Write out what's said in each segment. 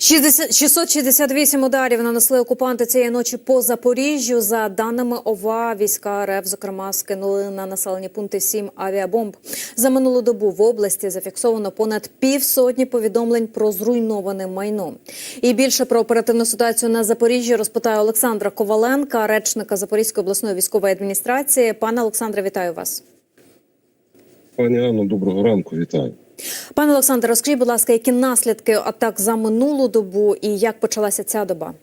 60 668 ударів нанесли окупанти цієї ночі по Запоріжжю. За даними ОВА, війська РФ, зокрема, скинули на населені пункти сім авіабомб. За минулу добу в області зафіксовано понад півсотні повідомлень про зруйноване майно. І більше про оперативну ситуацію на Запоріжжі розпитає Олександра Коваленка, речника Запорізької обласної військової адміністрації. Пане Олександре, вітаю вас. Пані Анно, доброго ранку, вітаю. Пане Олександре, розкажіть, будь ласка, які наслідки атак за минулу добу і як почалася ця доба?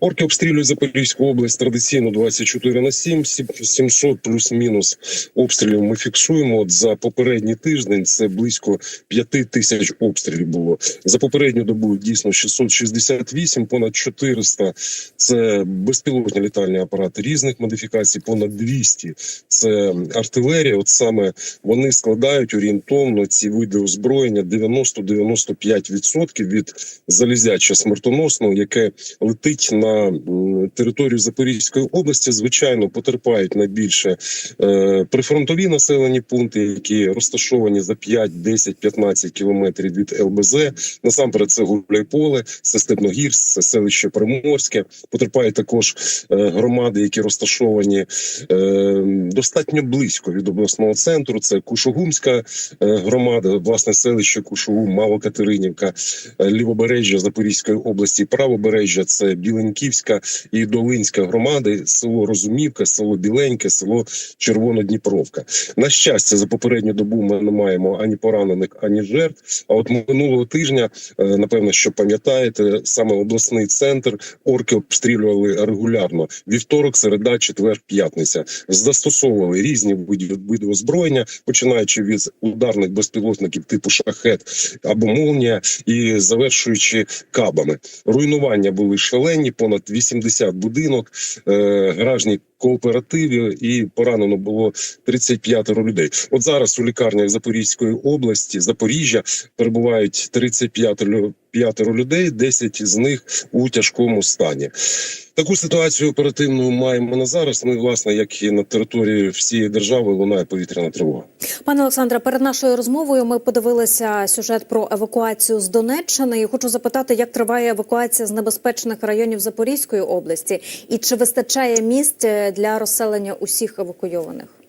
Орки обстрілюють Запорізьку область традиційно 24 на 7, 700 плюс-мінус обстрілів ми фіксуємо. От за попередній тиждень це близько 5 тисяч обстрілів було. За попередню добу дійсно 668, понад 400 – це безпілотні літальні апарати різних модифікацій, понад 200 – це артилерія. От саме вони складають орієнтовно ці види озброєння 90-95% від залізяча смертоносного, яке летить на м, територію Запорізької області. Звичайно, потерпають найбільше е, прифронтові населені пункти, які розташовані за 5, 10, 15 кілометрів від ЛБЗ. Насамперед, це Гуляйполе, це Степногірськ, це селище Приморське. Потерпають також е, громади, які розташовані е, достатньо близько від обласного центру. Це Кушугумська е, громада, власне селище Кушугум, Малокатеринівка, е, лівобережжя Запорізької області, правобережжя це Біленьківська і Долинська громади, село Розумівка, село Біленьке, село Червонодніпровка. На щастя, за попередню добу ми не маємо ані поранених, ані жертв. А от минулого тижня, е, напевно, що пам'ятаєте, саме обласний центр орки обстрілювали регулярно. Вівторок, середа, четвер, п'ятниця. Застосовували різні види, озброєння, починаючи від ударних безпілотників типу шахет або молнія, і завершуючи кабами. Руйнування були шалені, понад 80 будинок, е, гаражні кооперативи, і поранено було 35 людей. От зараз у лікарнях Запорізької області, Запоріжжя, перебувають 35 лю- п'ятеро людей, 10 з них у тяжкому стані. Таку ситуацію оперативну маємо на зараз. Ми, власне, як і на території всієї держави, лунає повітряна тривога. Пане Олександре, перед нашою розмовою ми подивилися сюжет про евакуацію з Донеччини. І хочу запитати, як триває евакуація з небезпечних районів Запорізької області, і чи вистачає місць для розселення усіх евакуйованих?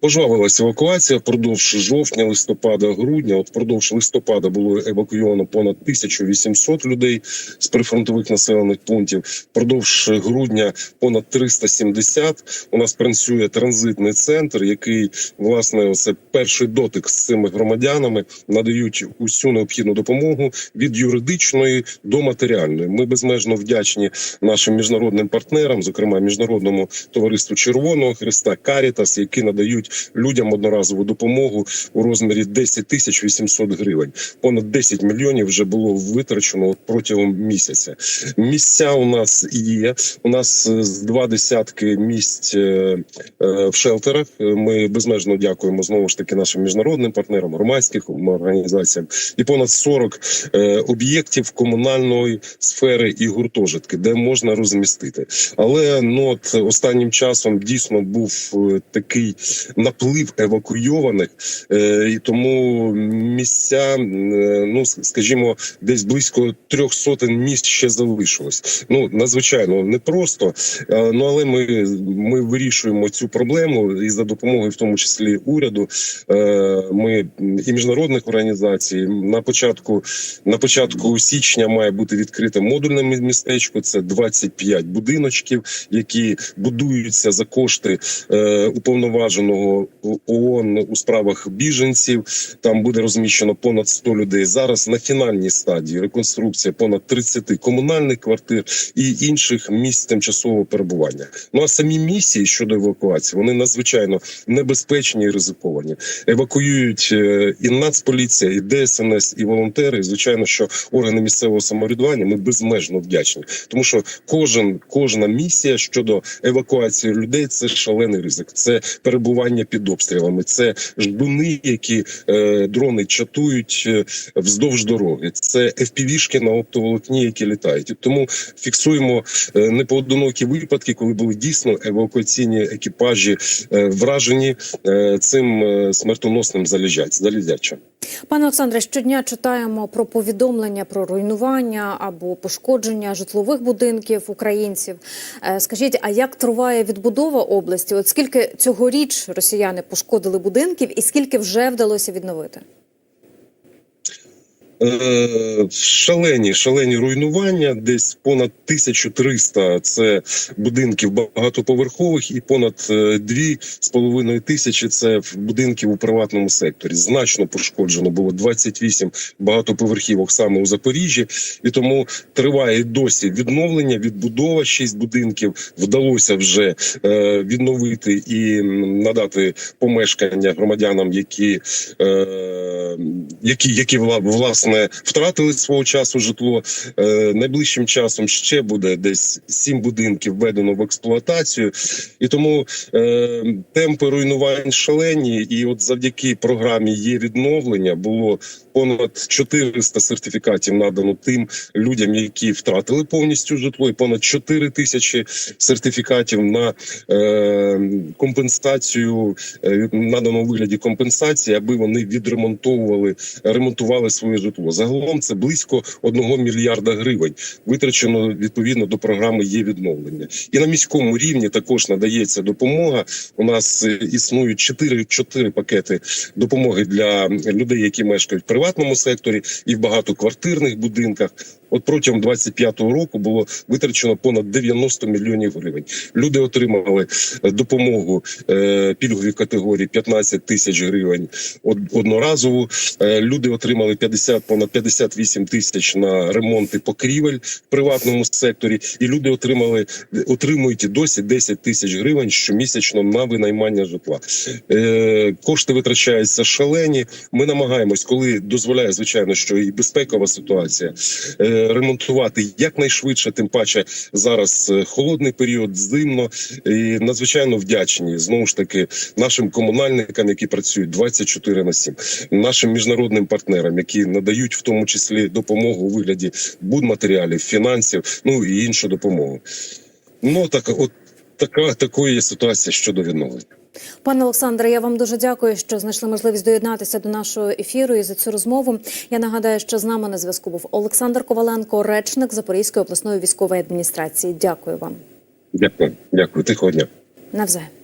Пожвавилася евакуація впродовж жовтня, листопада, грудня. От впродовж листопада було евакуйовано понад 1800 людей з прифронтових населених пунктів. Впродовж грудня понад 370. У нас працює транзитний центр, який власне це перший дотик з цими громадянами надають усю необхідну допомогу від юридичної до матеріальної. Ми безмежно вдячні нашим міжнародним партнерам, зокрема міжнародному товариству Червоного Христа Карітас, які надають людям одноразову допомогу у розмірі 10 тисяч 800 гривень. Понад 10 мільйонів вже було витрачено протягом місяця. Місця у нас є. У нас е, з два десятки місць е, е, в шелтерах. Ми безмежно дякуємо знову ж таки нашим міжнародним партнерам, громадським організаціям, і понад 40 е, об'єктів комунальної сфери і гуртожитки, де можна розмістити. Але ну от останнім часом дійсно був такий наплив евакуйованих, е, і тому місця, е, ну скажімо, десь близько трьох сотень місць ще залишилось. Ну надзвичайно непросто, е, ну але ми, ми вирішуємо цю проблему і за допомогою, в тому числі уряду, ми і міжнародних організацій на початку на початку січня має бути відкрите модульне містечко. Це 25 будиночків, які будуються за кошти уповноваженого ООН у справах біженців. Там буде розміщено понад 100 людей. Зараз на фінальній стадії реконструкція понад 30 комунальних квартир і інших місць тимчасового перебування. Ну а самі місії щодо евакуації вони надзвичайно небезпечні і ризиковані. Евакуюють е, і Нацполіція, і ДСНС, і волонтери. І, звичайно, що органи місцевого самоврядування ми безмежно вдячні, тому що кожен кожна місія щодо евакуації людей це шалений ризик. Це перебування під обстрілами, це ждуни, які е, дрони чатують е, вздовж дороги. Це FPV-шки на оптоволокні, які літають. Тому фіксуємо е, непоодинокі випадки, коли були дійсно евакуаційні екіпажі е, вражені е, цим е, смертоносним залізяч- залізячем. Пане Олександре, щодня читаємо про повідомлення про руйнування або пошкодження житлових будинків українців. Е, Скажіть, а як триває відбудова області? От скільки цьогоріч росіяни пошкодили будинків, і скільки вже вдалося відновити? Е, Шалені, шалені руйнування, десь понад 1300 – це будинків багатоповерхових, і понад е, дві з половиною тисячі – це будинків у приватному секторі. Значно пошкоджено було 28 багатоповерхівок саме у Запоріжжі, і тому триває досі відновлення, відбудова. Шість будинків вдалося вже е, відновити і надати помешкання громадянам, які, е, які, які власне втратили свого часу житло. Е, найближчим часом ще буде десь сім будинків введено в експлуатацію, і тому е, темпи руйнувань шалені. І от завдяки програмі є відновлення було понад 400 сертифікатів надано тим людям, які втратили повністю житло, і понад 4 тисячі сертифікатів на е, компенсацію надано у вигляді компенсації, аби вони відремонтовували, ремонтували своє житло. Загалом це близько 1 мільярда гривень витрачено відповідно до програми є відновлення. І на міському рівні також надається допомога. У нас е, існують 4, 4 пакети допомоги для людей, які мешкають в приватному секторі і в багатоквартирних будинках. От протягом 25-го року було витрачено понад 90 мільйонів гривень. Люди отримали е, допомогу е, пільгові категорії 15 тисяч гривень од- одноразову. Е, Люди отримали 50, понад 58 тисяч на ремонти покрівель в приватному секторі, і люди отримали отримують досі 10 тисяч гривень щомісячно на винаймання житла. Кошти витрачаються шалені. Ми намагаємось, коли дозволяє звичайно, що і безпекова ситуація ремонтувати якнайшвидше. Тим паче зараз е, холодний період, зимно і надзвичайно вдячні знову ж таки нашим комунальникам, які працюють 24 на 7, нашим міжнародним партнерам, які надають в тому числі допомогу у вигляді будматеріалів, фінансів, ну і іншу допомогу. Ну так, от така такої є ситуація щодо відновлення. Пане Олександре, я вам дуже дякую, що знайшли можливість доєднатися до нашого ефіру і за цю розмову. Я нагадаю, що з нами на зв'язку був Олександр Коваленко, речник Запорізької обласної військової адміністрації. Дякую вам. Дякую, дякую, тихого дня. Навзаєм.